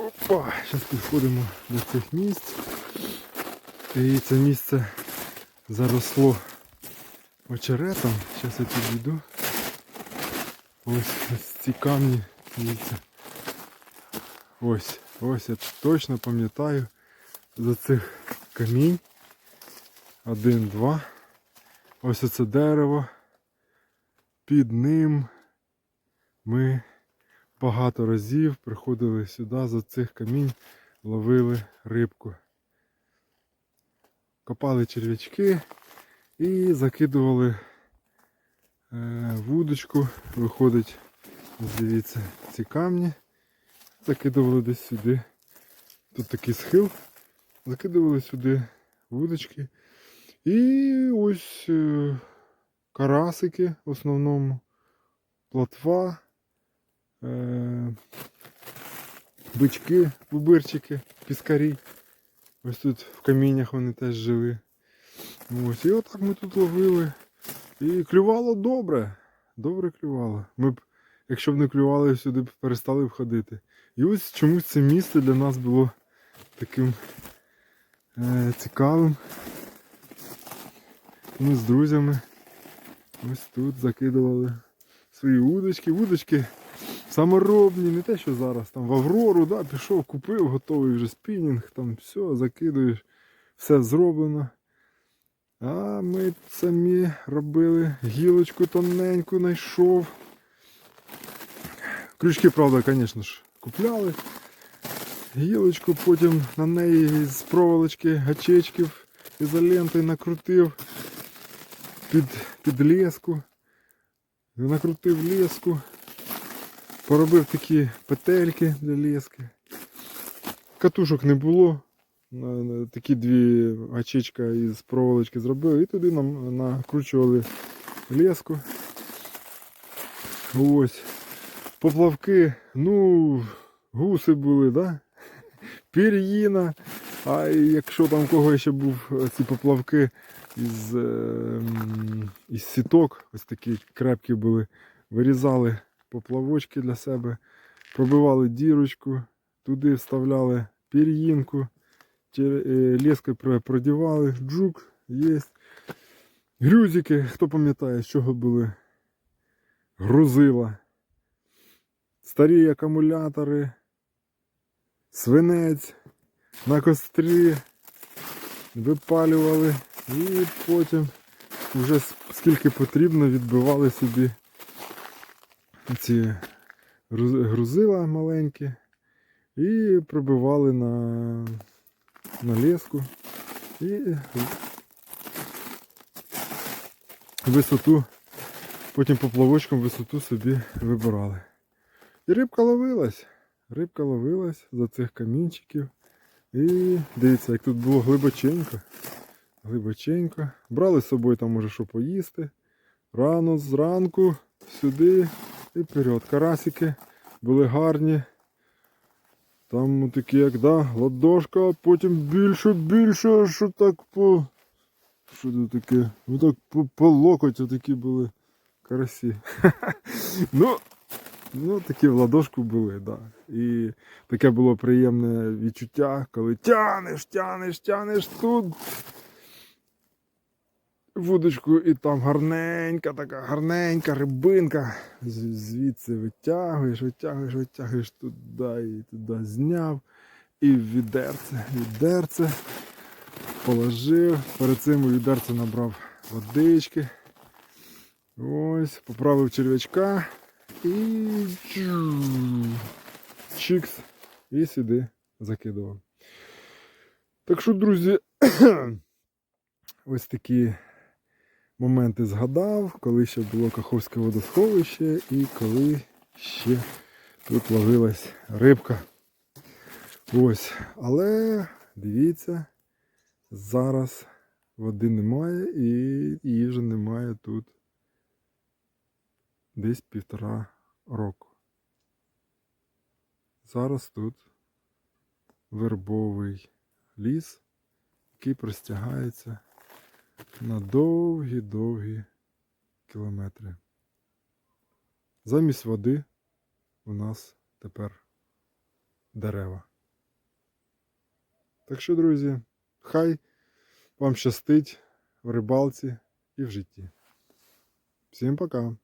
Опа, зараз підходимо до цих місць. І це місце заросло очеретом. Зараз я підійду. Ось, ось ці камні. Дивіться. Ось, ось я точно пам'ятаю за цих камінь. Один, два. Ось оце дерево. Під ним ми багато разів приходили сюди за цих камінь, ловили рибку. Копали черв'ячки і закидували е, вудочку. Виходить, дивіться, ці камні. Закидували десь сюди. Тут такий схил. Закидували сюди вудочки. І ось е, карасики в основному, плотва, бички, бубирчики, піскарі. Ось тут в каміннях вони теж жили. Ось, і отак ми тут ловили. І клювало добре. Добре клювало. Ми б, якщо б не клювали, сюди б перестали б ходити. І ось чомусь це місце для нас було таким е, цікавим. Ми з друзями ось тут закидували свої удочки. Удочки саморобні, не те, що зараз там в Аврору, да, пішов, купив, готовий вже спінінг, там все, закидуєш, все зроблено. А ми самі робили гілочку тоненьку знайшов. Крючки, правда, звісно ж, купляли. Гілочку, потім на неї з проволочки, гачечків, ізолентою накрутив під, під леску. Накрутив леску. Поробив такі петельки для лески. Катушок не було. Такі дві гачечка із проволочки зробив і туди нам накручували леску. Ось. Поплавки, ну, гуси були, да? Пір'їна. А якщо там кого ще був е, ці поплавки із, е, із сіток, ось такі крепкі були, вирізали поплавочки для себе, пробивали дірочку, туди вставляли пір'їнку, е, про- продівали, джук є. Грюзики, хто пам'ятає, з чого були? Грузила. Старі акумулятори, свинець на кострі, випалювали і потім вже скільки потрібно відбивали собі ці грузила маленькі і пробивали на, на леску і висоту, потім поплавочком висоту собі вибирали. І рибка ловилась. Рибка ловилась за цих камінчиків. І дивіться, як тут було глибоченько. Глибоченько. Брали з собою там може що поїсти. Рано зранку сюди і вперед. Карасики були гарні. Там такі, як да, ладошка, потім більше, більше, що так по. Що це таке? Ну так по, по локоть такі були карасі. ну, Ну, такі в ладошку були. Да. І таке було приємне відчуття, коли тянеш, тянеш, тянеш тут вудочку, і там гарненька, така гарненька рибинка. Звідси витягуєш, витягуєш, витягуєш туди і туди зняв. І в відерце, відерце положив. Перед цим у відерце набрав водички. Ось, поправив черв'ячка. І чу, чикс. І сюди закидував. Так що, друзі, ось такі моменти згадав, коли ще було Каховське водосховище і коли ще тут ловилась рибка. Ось. Але дивіться, зараз води немає і її вже немає тут десь півтора року. Зараз тут вербовий ліс, який простягається на довгі-довгі кілометри. Замість води у нас тепер дерева. Так що, друзі, хай вам щастить в рибалці і в житті. Всім пока!